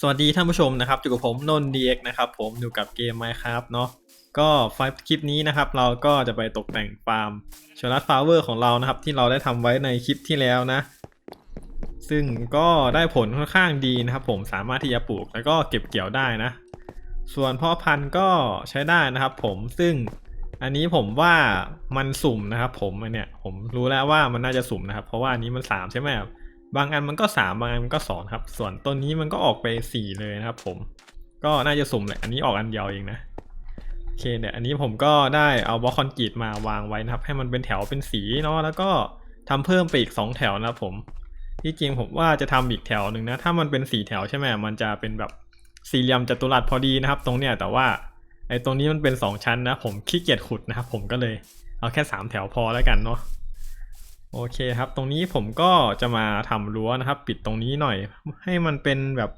สวัสดีท่านผู้ชมนะครับอยู่กับผมนนดีเอ็กนะครับผมอยู่กับเกม Minecraft เนาะก็ไฟล์คลิปนี้นะครับเราก็จะไปตกแต่งฟาร์มชลัดฟลาเวอร์ของเรานะครับ ที่เราได้ทำไว้ในคลิปที่แล้วนะ ซึ่งก็ได้ผลค่อนข้างดีนะครับ ผมสามารถที่จะปลูกแล้วก็เก็บเกี่ยวได้นะ ส่วนพ่อพันธุ์ก็ใช้ได้นะครับ ผมซึ่งอันนี้ผมว่ามันสุ่มนะครับ ผมอันเนี้ยผมรู้แล้วว่ามันน่าจะสุ่มนะครับ เพราะว่าอันนี้มันสามใช่ไหมครับ บางอันมันก็สามบางอันมันก็สองครับ ส่วนต้นนี้มันก็ออกไปสี่เลยนะครับผม ก็น่าจะสุ่มแหละอันนี้ออกอันเดียวเองนะโอเคเนี่ยอันนี้ผมก็ได้เอาบล็อกคอนกรีตมาวางไว้นะครับ ให้มันเป็นแถวเป็นสีเนาะแล้วก็ทำเพิ่มไปอีกสองแถวนะครับผมที่จริงผมว่าจะทำอีกแถวหนึ่งนะ ถ้ามันเป็นสี่แถวใช่ไหมมันจะเป็นแบบสี่เหลี่ยมจัตุรัสพอดีนะครับ ตรงเนี้ยแต่ว่าไอ้ตรงนี้มันเป็นสองชั้นนะ ผมขี้เกียจขุดนะครับผมก็เลยเอาแค่สามแถวพอแล้วกันเนาะ โอเคครับ ตรงนี้ผมก็จะมาทำรั้วนะครับ ปิดตรงนี้หน่อย ให้มันเป็นแบบ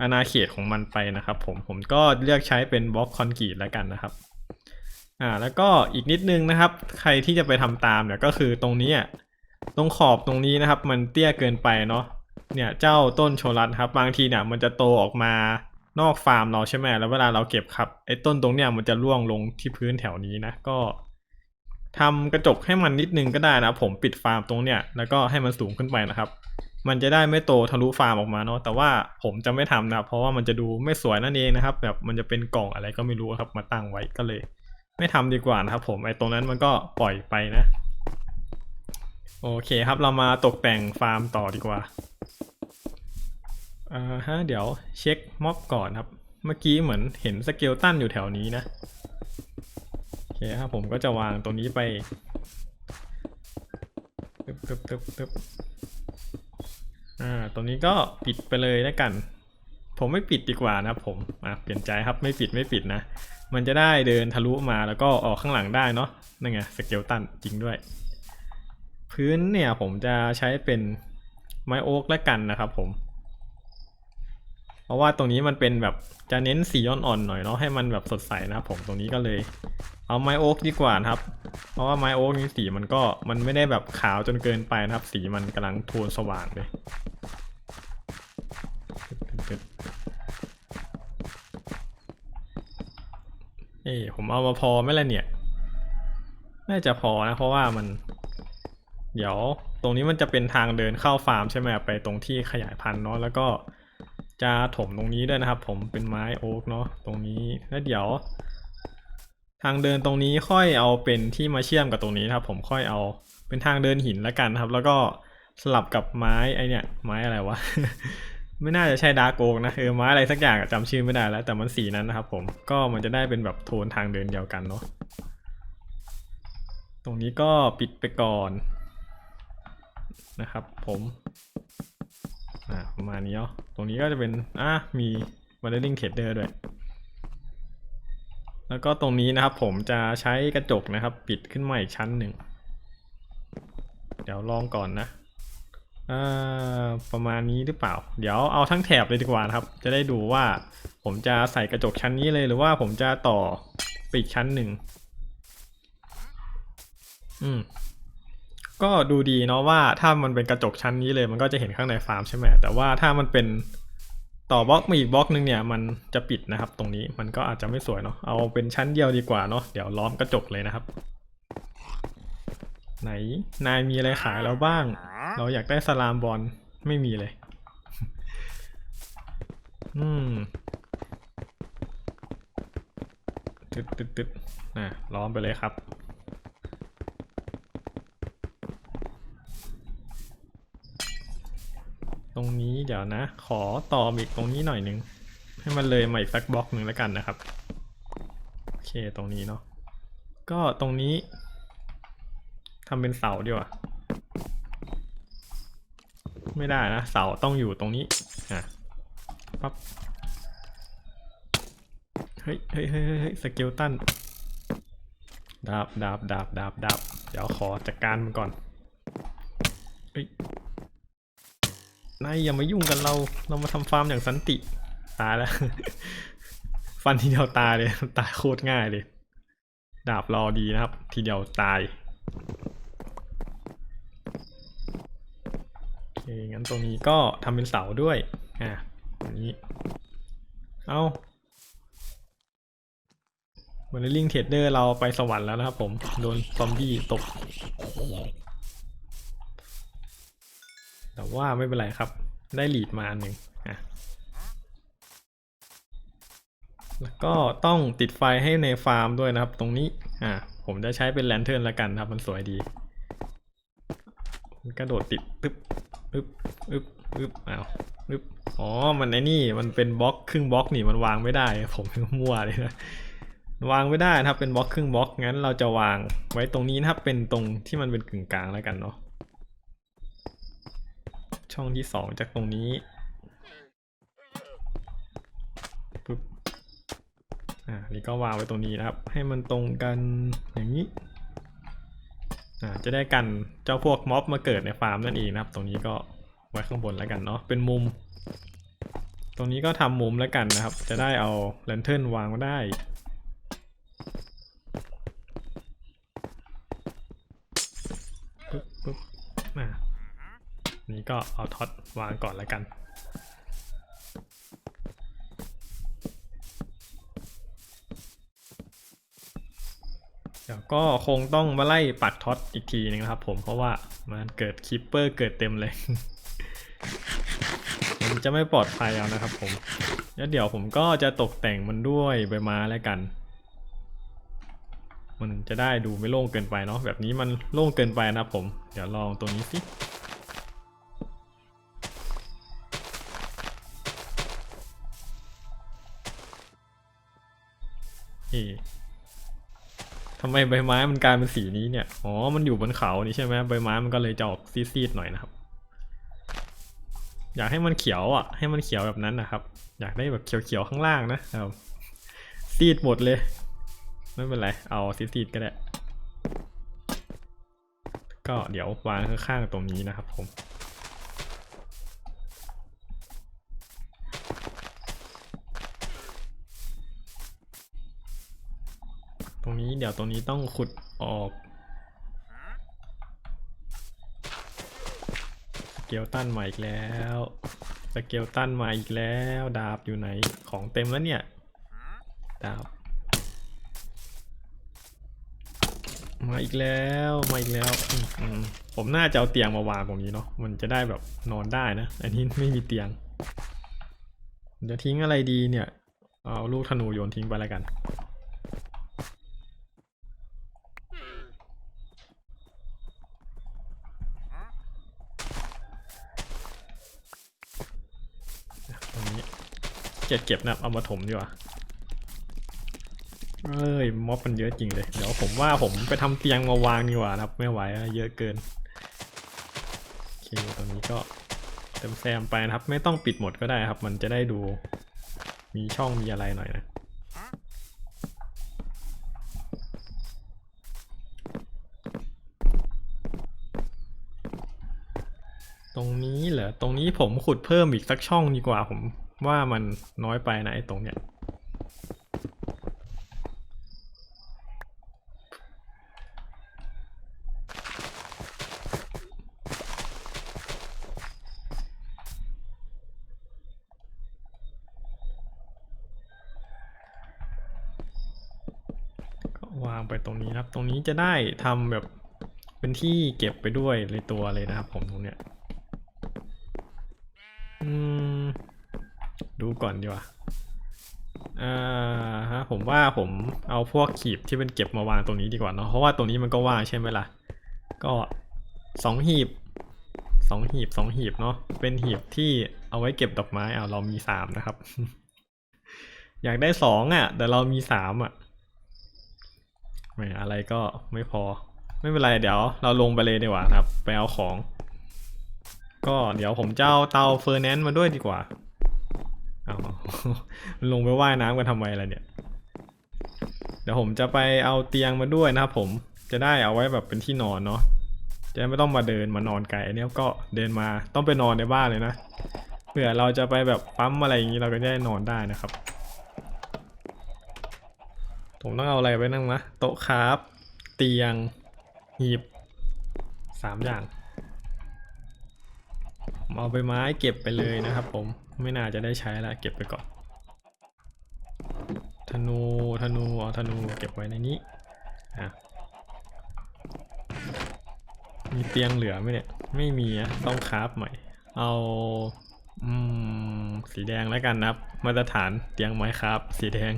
อาณาเขตของมันไปนะครับผมผมก็เลือกใช้เป็นบล็อกคอนกรีตแล้วกันนะครับอ่าแล้วก็อีกนิดนึงนะครับ ใครที่จะไปทำตามเนี่ยก็คือตรงนี้ตรงขอบตรงนี้นะครับ มันเตี้ยเกินไปเนาะเนี่ยเจ้าต้นโชลัสครับ บางทีเนี่ยมันจะโตออกมานอกฟาร์มเราใช่ไหมแล้วเวลาเราเก็บครับไอ้ต้นตรงเนี้ยมันจะร่วงลงที่พื้นแถวนี้นะก็ ทำกระจกให้มันนิดนึงก็ได้นะผมปิดฟาร์มตรงเนี้ยแล้วก็ให้มันสูงขึ้นไปนะครับ มันจะได้ไม่โตทะลุฟาร์มออกมาเนาะแต่ว่าผมจะไม่ทำนะเพราะว่ามันจะดูไม่สวยนั่นเองนะครับ แบบมันจะเป็นกล่องอะไรก็ไม่รู้ครับมาตั้งไว้ก็เลย ไม่ทำดีกว่านะครับ ผมไอ้ตรงนั้นมันก็ปล่อยไปนะ โอเคครับเรามาตกแต่งฟาร์มต่อดีกว่าอ่าฮะเดี๋ยวเช็คม็อบก่อนครับ เมื่อกี้เหมือนเห็นสเกลตันอยู่แถวนี้นะ เคครับผมก็จะวางตรงนี้ไปตึบตึบตึบตึบอ่าตรงนี้ก็ปิดไปเลยแล้วกัน ผมไม่ปิดดีกว่านะครับผมอะเปลี่ยนใจครับไม่ปิดไม่ปิดนะ มันจะได้เดินทะลุมาแล้วก็ออกข้างหลังได้เนาะนั่นไงสเกลตันจริงด้วย พื้นเนี่ยผมจะใช้เป็นไม้โอ๊กแล้วกันนะครับผม เพราะว่าตรงนี้มันเป็นแบบจะเน้นสีอ่อนๆหน่อยเนาะให้มันแบบสดใสนะครับผมตรงนี้ก็เลยเอาไม้โอ๊กดีกว่านะครับ เพราะว่าไม้โอ๊กนี่สีมันก็มันไม่ได้แบบขาวจนเกินไปนะครับ สีมันกำลังโทนสว่างเลยเอ้ผมเอามาพอไหมล่ะเนี่ย น่าจะพอนะ เพราะว่ามัน เดี๋ยวตรงนี้มันจะเป็นทางเดินเข้าฟาร์มใช่ไหมไปตรงที่ขยายพันธุ์เนาะแล้วก็ จะถมตรงนี้ด้วยนะครับ ผมเป็นไม้โอ๊กเนาะตรงนี้แล้วเดี๋ยว ทางเดินตรงนี้ค่อยเอาเป็นที่มาเชื่อมกับตรงนี้นะครับ ผมค่อยเอาเป็นทางเดินหินแล้วกันครับ แล้วก็สลับกับไม้ไอเนี่ย ไม้อะไรวะ ไม่น่าจะใช่ดาร์กโอกนะเออไม้อะไรสักอย่างอะจำชื่อไม่ได้แล้ว แต่มันสีนั้นนะครับ ผมก็มันจะได้เป็นแบบโทนทางเดินเดียวกันเนาะตรงนี้ก็ปิดไปก่อนนะครับ ผม อ่าประมาณนี้เนาะตรงนี้ก็จะเป็นอะมีวันเดอร์ลิงเทเดอร์ด้วย แล้วก็ตรงนี้นะครับผมจะใช้กระจกนะครับ ปิดขึ้นมาอีกชั้นหนึ่ง เดี๋ยวลองก่อนนะอ่าประมาณนี้หรือเปล่า เดี๋ยวเอาทั้งแถบเลยดีกว่านะครับ จะได้ดูว่าผมจะใส่กระจกชั้นนี้เลยหรือว่าผมจะต่อไปอีกชั้นหนึ่งอืม ก็ดูดีเนาะว่าถ้ามันเป็นกระจกชั้นนี้เลย มันก็จะเห็นข้างในฟาร์มใช่ไหมแต่ว่าถ้ามันเป็นต่อบล็อกมาอีกบล็อกนึงเนี่ยมันจะปิดนะครับ ตรงนี้มันก็อาจจะไม่สวยเนาะเอาเป็นชั้นเดียวดีกว่าเนาะเดี๋ยวล้อมกระจกเลยนะครับ ไหนนายมีอะไรขายแล้วบ้าง เราอยากได้สลามบอลไม่มีเลย อืมตึ๊ดตึ๊ดตึ๊ดนะล้อมไปเลยครับ ตรงนี้ เดี๋ยวนะ ขอต่ออีกตรงนี้หน่อยนึง ให้มันเลยมาอีกสักบล็อกหนึ่งแล้วกันนะครับ โอเคตรงนี้เนาะก็ตรงนี้ทำเป็นเสาดีกว่าไม่ได้นะ เสาต้องอยู่ตรงนี้อะปั๊บเฮ้ยเฮ้ยเฮ้ยเฮ้ยสเกลตันดาบดาบดาบดาบดาบเดี๋ยวขอจัดการมันก่อนเฮ้ย นายอย่ามายุ่งกันเรา เรามาทำฟาร์มอย่างสันติ ตายแล้ว ฟันทีเดียวตายเลย ตายโคตรง่ายเลย ดาบรอดีนะครับ ทีเดียวตายโอเคงั้นตรงนี้ก็ทำเป็นเสาด้วย อะอันนี้ เอาวันนี้ลิงเทรดเดอร์เราไปสวรรค์แล้วนะครับผม โดนซอมบี้ตบ แต่ว่าไม่เป็นไรครับ ได้ลีดมาอันหนึ่งอะแล้วก็ต้องติดไฟให้ในฟาร์มด้วยนะครับ ตรงนี้อ่าผมจะใช้เป็นแลนเทิร์นละกันครับ มันสวยดีกระโดดติดปึ๊บปึ๊บปึ๊บปึ๊บอ้าวปึ๊บอ๋อมันไอ้นี่มันเป็นบล็อกครึ่งบล็อกนี่มันวางไม่ได้ ผมมั่วเลยนะวางไม่ได้นะครับเป็นบล็อกครึ่งบล็อกงั้นเราจะวางไว้ตรงนี้นะครับเป็นตรงที่มันเป็นกึ่งกลางแล้วกันเนาะ ช่องที่สองจากตรงนี้ปึ๊บอ่านี่ก็วางไว้ตรงนี้นะครับ ให้มันตรงกันอย่างนี้อ่าจะได้กันเจ้าพวกม็อบมาเกิดในฟาร์มนั่นเองนะครับ ตรงนี้ก็ไว้ข้างบนแล้วกันเนาะเป็นมุม ตรงนี้ก็ทำมุมแล้วกันนะครับ จะได้เอาแลนเทิร์นวางมาได้ ปึ๊บปึ๊บอ่า นี่ ก็เอาท็อตวางก่อนแล้วกัน เดี๋ยวก็คงต้องมาไล่ปักท็อตอีกทีนึงนะครับผมเพราะว่ามันเกิดคิปเปอร์เกิดเต็มเลย มันจะไม่ปลอดภัยเอานะครับผมแล้วเดี๋ยวผมก็จะตกแต่งมันด้วยใบไม้แล้วกัน มันจะได้ดูไม่โล่งเกินไปเนาะแบบนี้มันโล่งเกินไปนะครับผม เดี๋ยวลองตัวนี้สิ ทำไมใบไม้มันกลายเป็นสีนี้เนี่ย อ๋อ มันอยู่บนเขานี่ใช่ไหมใบไม้มันก็เลยจะออกซีดๆหน่อยนะครับ อยากให้มันเขียวอะ ให้มันเขียวแบบนั้นนะครับ อยากได้แบบเขียวๆข้างล่างนะครับ ซีดหมดเลย ไม่เป็นไร เอาซีดๆก็ได้ ก็เดี๋ยววางข้างๆตรงนี้นะครับผม ตรงนี้ เดี๋ยวตรงนี้ต้องขุดออกสเกลตันมาอีกแล้วสเกลตันมาอีกแล้ว ดาบอยู่ไหนของเต็มแล้วเนี่ย ดาบ มาอีกแล้วมาอีกแล้วมผมน่าจะเอาเตียงมาวางตรงนี้เนาะมันจะได้แบบนอนได้นะ อันนี้ไม่มีเตียงจะทิ้งอะไรดีเนี่ย เอาลูกธนูโยนทิ้งไปแล้วกัน ตรงนี้ เก็บเก็บนะครับเอามาถมดีกว่าเอ้ยม็อบมันเยอะจริงเลย เดี๋ยวผมว่าผมไปทำเตียงมาวางดีกว่านะครับ ไม่ไหวเยอะเกินโอเคตรงนี้ก็เต็มแซมไปนะครับ ไม่ต้องปิดหมดก็ได้ครับ มันจะได้ดูมีช่องมีอะไรหน่อยนะตรงนี้เหรอ ตรงนี้ผมขุดเพิ่มอีกสักช่องดีกว่าผม ว่ามันน้อยไปนะไอ้ตรงเนี้ยก็วางไปตรงนี้นะครับ ตรงนี้จะได้ทำแบบเป็นที่เก็บไปด้วยในตัวเลยนะครับผมตรงเนี้ย อืม ดูก่อนดีกว่าอ่าฮะผมว่าผมเอาพวกขีบที่เป็นเก็บมาวางตรงนี้ดีกว่าเนาะเพราะว่าตรงนี้มันก็ว่างใช่ไหมล่ะ ก็สองหีบสองหีบสองหีบเนาะเป็นหีบที่เอาไว้เก็บดอกไม้อ่าเรามีสามนะครับ อยากได้สองอะ แต่เรามีสามอะไม่อะไรก็ไม่พอ ไม่เป็นไรเดี๋ยว เราลงไปเลยดีกว่าครับ ไปเอาของ ก็เดี๋ยวผมจะเอาเตาเฟอร์แนนซ์มาด้วยดีกว่า เอาลงไปว่ายน้ำกันทำไมล่ะเนี่ย เดี๋ยวผมจะไปเอาเตียงมาด้วยนะครับผม จะได้เอาไว้แบบเป็นที่นอนเนาะ จะไม่ต้องมาเดินมานอนไกลอันนี้ก็เดินมาต้องไปนอนในบ้านเลยนะ เผื่อเราจะไปแบบปั๊มอะไรอย่างนี้เราก็จะได้นอนได้นะครับ ผมต้องเอาอะไรไว้นั่งนะโต๊ะคราฟเตียงหีบสามอย่าง เอาใบไม้เก็บไปเลยนะครับผมไม่น่าจะได้ใช้ละเก็บไปก่อน ธนูธนูเอาธนูเก็บไว้ในนี้อะมีเตียงเหลือไหมเนี่ยไม่มีอะต้องคราฟใหม่ เอาอืมสีแดงแล้วกันนะครับ มาตรฐานเตียงไม้ครับ สีแดง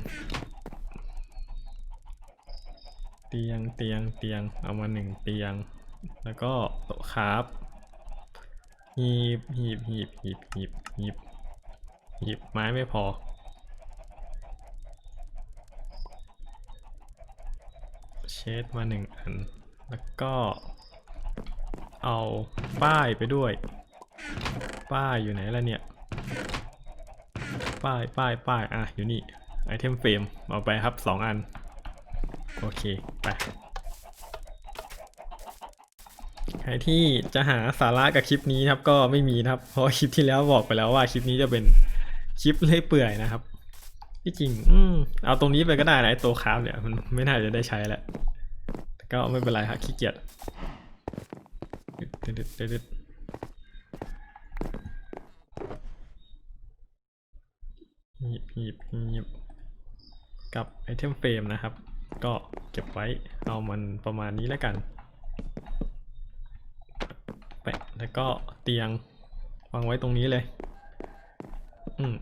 เตียงเตียงเตียงเอามาหนึ่งเตียง แล้วก็โต๊ะครับ หีบหีบหีบหีบหีบหีบหีบไม้ไม่พอ เชดมาหนึ่งอัน แล้วก็ เอาป้ายไปด้วย ป้ายอยู่ไหนล่ะเนี่ย ป้ายป้ายป้ายอะอยู่นี่ไอเทมเฟรมเอาไปครับสองอัน โอเค ไป ใค รที่จะหาสาระกับคลิปนี้ครับ ก็ไม่มีนะครับ เพราะคลิปที่แล้วบอกไปแล้วว่าคลิปนี้จะเป็นคลิปเล่ยเปื่อยนะครับ ที่จริง อืมเอาตรงนี้ไปก็ได้นะไอตัวคราฟเนี่ยมันไม่น่าจะได้ใช้แหละแต่ก็ไม่เป็นไรครับขี้เกียจดึดดึดดึดดึดหีบหีบหีบกับไอเทมเฟรมนะครับ ก็เก็บไว้เอามันประมาณนี้แล้วกัน แปะแล้วก็เตียงวางไว้ตรงนี้เลย อืม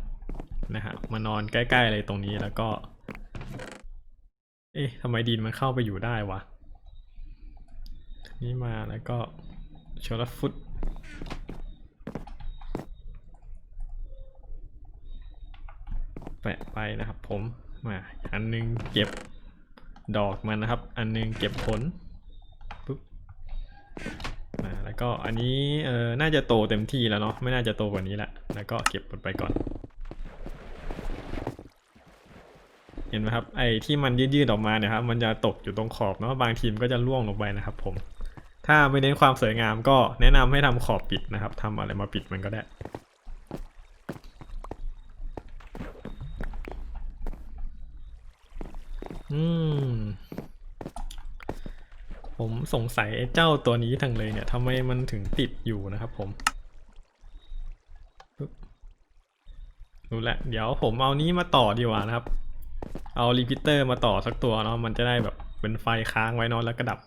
นะฮะมานอนใกล้ๆเลยตรงนี้แล้วก็ เอ๊ะทำไมดินมันเข้าไปอยู่ได้วะนี่มาแล้วก็โชลฟุตแปะไปนะครับผมมาอันหนึงเก็บดอกมันนะครับ อันหนึงเก็บผลปุ๊บ มาแล้วก็อันนี้เออน่าจะโตเต็มที่แล้วเนาะไม่น่าจะโตกว่านี้ละแล้วก็เก็บมันไปก่อน เห็นไหมครับไอ้ที่มันยืดๆออกมาเนี่ยครับมันจะตกอยู่ตรงขอบเนาะบางทีมนก็จะร่วงลงไปนะครับผมถ้าไม่เน้นความสวยงามก็แนะนำให้ทำขอบปิดนะครับทำอะไรมาปิดมันก็ได้ อืม ผมสงสัยไอ้เจ้าตัวนี้ทั้งเลยเนี่ยทำไมมันถึงติดอยู่นะครับผมรู้แหละ เดี๋ยวผมเอานี้มาต่อดีกว่านะครับ เอารีพิเตอร์มาต่อสักตัวเนาะมันจะได้แบบเป็นไฟค้างไว้นอนแล้วก็ดับ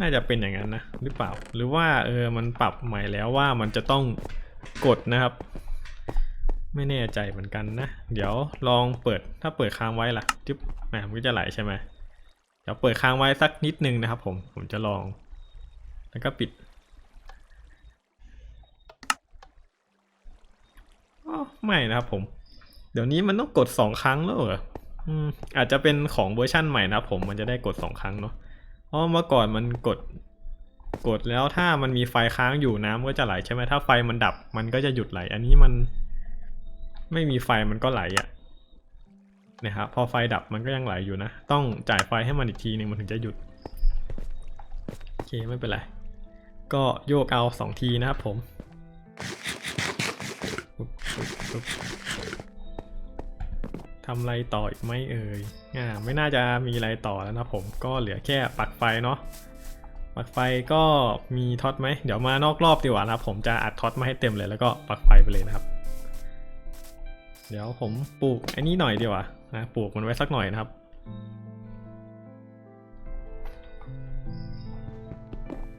น่าจะเป็นอย่างนั้นนะหรือเปล่า หรือว่าเออมันปรับใหม่แล้วว่ามันจะต้องกดนะครับ ไม่แน่ใจเหมือนกันนะ เดี๋ยวลองเปิดถ้าเปิดค้างไว้ล่ะจิ๊บแหมมันก็จะไหลใช่ไหม เดี๋ยวเปิดค้างไว้สักนิดนึงนะครับ ผมผมจะลอง แล้วก็ปิดอ้อไม่นะครับผม เดี๋ยวนี้มันต้องกดสองครั้งแล้วเหรออืมอาจจะเป็นของเวอร์ชั่นใหม่นะครับผมมันจะได้กดสองครั้งเนาะเพราะเมื่อก่อนมันกดกดแล้วถ้ามันมีไฟค้างอยู่น้ำก็จะไหลใช่ไหมถ้าไฟมันดับ มันก็จะหยุดไหล อันนี้มันไม่มีไฟมันก็ไหลอะ่ะ นะครับพอไฟดับมันก็ยังไหลอยู่นะ ต้องจ่ายไฟให้มันอีกทีหนึ่งมันถึงจะหยุด โอเคไม่เป็นไร ก็โยกเอาสองทีนะครับผมทำอะไรต่ออีกไหมเอ่ยอ่าไม่น่าจะมีอะไรต่อแล้วนะผมก็เหลือแค่ปักไฟเนาะปักไฟก็มีท็อตไหมเดี๋ยวมานอกรอบดีกว่านะผมจะอัดท็อตมาให้เต็มเลยแล้วก็ปักไฟไปเลยนะครับ เดี๋ยวผมปลูกไอ้นี้หน่อยดีกว่า นะปลูกมันไว้สักหน่อยนะครับ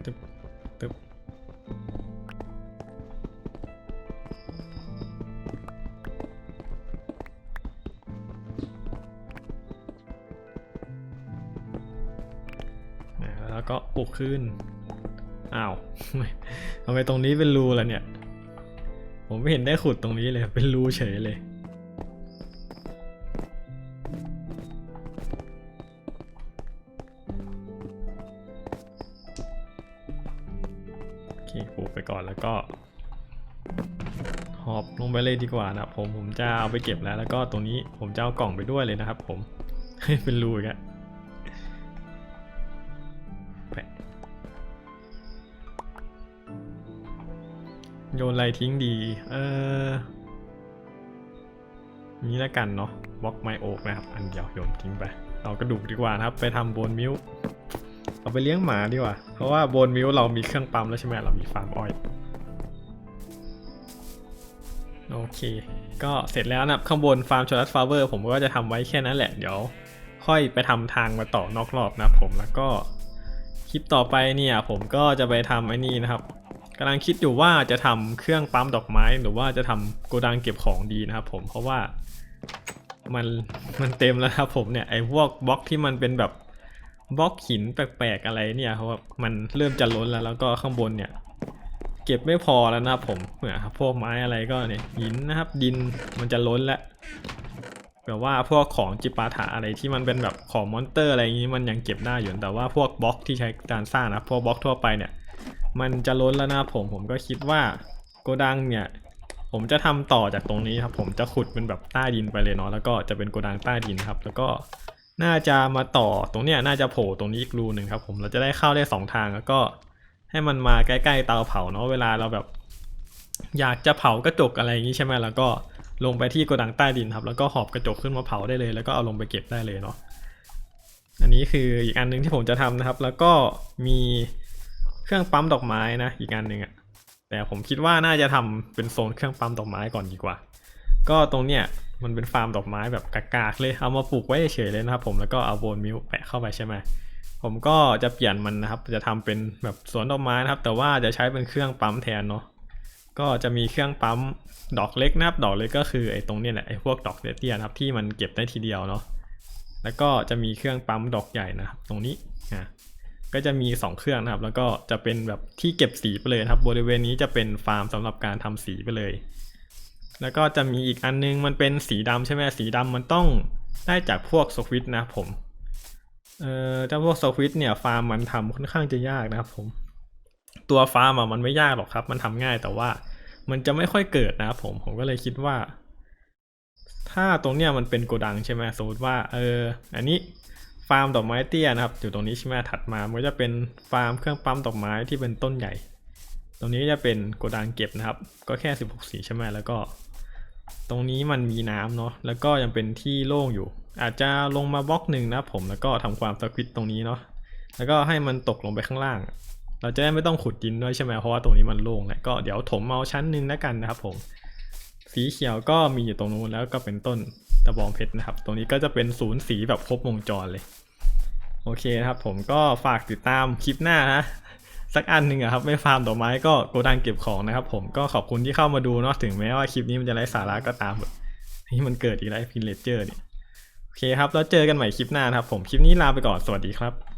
ตึ๊บตึ๊บแล้วก็ปลูกขึ้น อ้าวทำไมตรงนี้เป็นรูล่ะเนี่ย ผมไม่เห็นได้ขุดตรงนี้เลย เป็นรูเฉยเลย กไปก่อนแล้วก็ หอบลงไปเลยดีกว่านะครับผมผมจะเอาไปเก็บแล้ว แล้วก็ตรงนี้ผมจะเอากล่องไปด้วยเลยนะครับ ผมเป็นรูอีกอะแปโยนอะไรทิ้งดี เออนี้แล้วกันเนาะบล็อกไมโอกนะครับ อันเดียวโยนทิ้งไปเอากระดูกดีกว่านะครับ ไปทำโบนมิว เอาไปเลี้ยงหมาดีกว่า เพราะว่าบนมิวเรามีเครื่องปั๊มแล้วใช่ไหมเรามีฟาร์มอ้อย โอเค ก็เสร็จแล้วนะข้างบนฟาร์มชลัสฟาเวอร์ผมก็จะทำไว้แค่นั้นแหละ เดี๋ยว ค่อยไปทำทางมาต่อนอกรอบนะผมแล้วก็คลิปต่อไปเนี่ยผมก็จะไปทำไอ้นี่นะครับกำลังคิดอยู่ว่าจะทำเครื่องปั๊มดอกไม้หรือว่าจะทำโกดังเก็บของดีนะครับผมเพราะว่ามันมันเต็มแล้วครับผมเนี่ยไอ้พวกบล็อกที่มันเป็นแบบ บล็อกหินแปลกๆอะไรเนี่ยเพราะว่ามันเริ่มจะล้นแล้วแล้วก็ข้างบนเนี่ย เก็บไม่พอแล้วนะผมเนี่ยครับพวกไม้อะไรก็เนี่ยหินนะครับ ดินมันจะล้นแล้วแบบว่าพวกของจิปาถะอะไรที่มันเป็นแบบของมอนเตอร์อะไรอย่างนี้มันยังเก็บได้อยู่แต่ว่าพวกบล็อกที่ใช้การสร้างนะพวกบล็อกทั่วไปเนี่ย มันจะล้นแล้วนะผมผมก็คิดว่าโกดังเนี่ยผมจะทำต่อจากตรงนี้ครับ ผมจะขุดเป็นแบบใต้ดินไปเลยเนาะแล้วก็จะเป็นโกดังใต้ดินครับ แล้วก็ น่าจะมาต่อตรงเนี้ยน่าจะโผล่ตรงนี้อีกรูหนึ่งครับผมเราจะได้เข้าได้สองทางแล้วก็ให้มันมาใกล้ๆเตาเผาเนาะเวลาเราแบบ อยากจะเผากระจกอะไรอย่างนี้ใช่ไหมแล้วก็ลงไปที่โกดังใต้ดินครับ แล้วก็หอบกระจกขึ้นมาเผาได้เลย แล้วก็เอาลงไปเก็บได้เลยเนาะอันนี้คืออีกอันหนึงที่ผมจะทำนะครับ แล้วก็มีเครื่องปั๊มดอกไม้นะอีกอันหนึ่งอะแต่ผมคิดว่าน่าจะทำเป็นโซนเครื่องปั๊มดอกไม้ก่อนดีกว่า ก็ตรงเนี้ย มันเป็นฟาร์มดอกไม้แบบกากๆเลย เอามาปลูกไว้เฉยๆเลยนะครับผม แล้วก็เอาโบนมิลแปะเข้าไปใช่ไหม ผมก็จะเปลี่ยนมันนะครับ จะทำเป็นแบบสวนดอกไม้นะครับ แต่ว่าจะใช้เป็นเครื่องปั๊มแทนเนาะ ก็จะมีเครื่องปั๊มดอกเล็กนะครับ ดอกเล็กก็คือไอ้ตรงเนี้แหละ ไอ้พวกดอกเตี้ยๆนะครับที่มันเก็บได้ทีเดียวเนาะ แล้วก็จะมีเครื่องปั๊มดอกใหญ่นะครับ ตรงนี้นะก็จะมี 2 เครื่องนะครับ แล้วก็จะเป็นแบบที่เก็บสีไปเลยครับ บริเวณนี้จะเป็นฟาร์มสำหรับการทำสีไปเลย แล้วก็จะมีอีกอันนึงมันเป็นสีดำใช่ไหมสีดำมันต้องได้จากพวกสควิตนะผมเอ่อเจ้าพวกสควิตเนี่ยฟาร์มมันทำค่อนข้างจะยากนะครับผม ตัวฟาร์มอะมันไม่ยากหรอกครับ มันทำง่ายแต่ว่ามันจะไม่ค่อยเกิดนะครับผมผมก็เลยคิดว่า ถ้าตรงเนี้ยมันเป็นโกดังใช่ไหมสมมติว่าเอออันนี้ฟาร์มดอกไม้เตี้ยนะครับ อยู่ตรงนี้ใช่ไหมถัดมามันก็จะเป็นฟาร์มเครื่องปั๊มดอกไม้ที่เป็นต้นใหญ่ ตรงนี้จะเป็นโกดังเก็บนะครับ ก็แค่ 16 สีใช่ไหมแล้วก็ ตรงนี้มันมีน้ำเนาะแล้วก็ยังเป็นที่โล่งอยู่ อาจจะลงมาบล็อกหนึ่งนะผมแล้วก็ทำความสควิตตรงนี้เนาะแล้วก็ให้มันตกลงไปข้างล่าง เราจะได้ไม่ต้องขุดดินด้วยใช่ไหมเพราะว่าตรงนี้มันโล่งแหละก็เดี๋ยวถมเอาชั้นหนึ่งแล้วกันนะครับผมสีเขียวก็มีอยู่ตรงนู้นแล้วก็เป็นต้นตะบองเพชรนะครับ ตรงนี้ก็จะเป็นศูนย์สีแบบครบวงจรเลย โอเคนะครับผมก็ฝากติดตามคลิปหน้านะ สักอันหนึ่งอะครับไม่ฟาร์มดอกไม้ก็โกดังเก็บของนะครับผมก็ขอบคุณที่เข้ามาดูเนาะถึงแม้ว่าคลิปนี้มันจะไร้สาระก็ตามนี่มันเกิดอีกแล้วพินเลเจอร์เนี่ยโอเคครับ แล้วเจอกันใหม่คลิปหน้านะครับผมคลิปนี้ลาไปก่อนสวัสดีครับ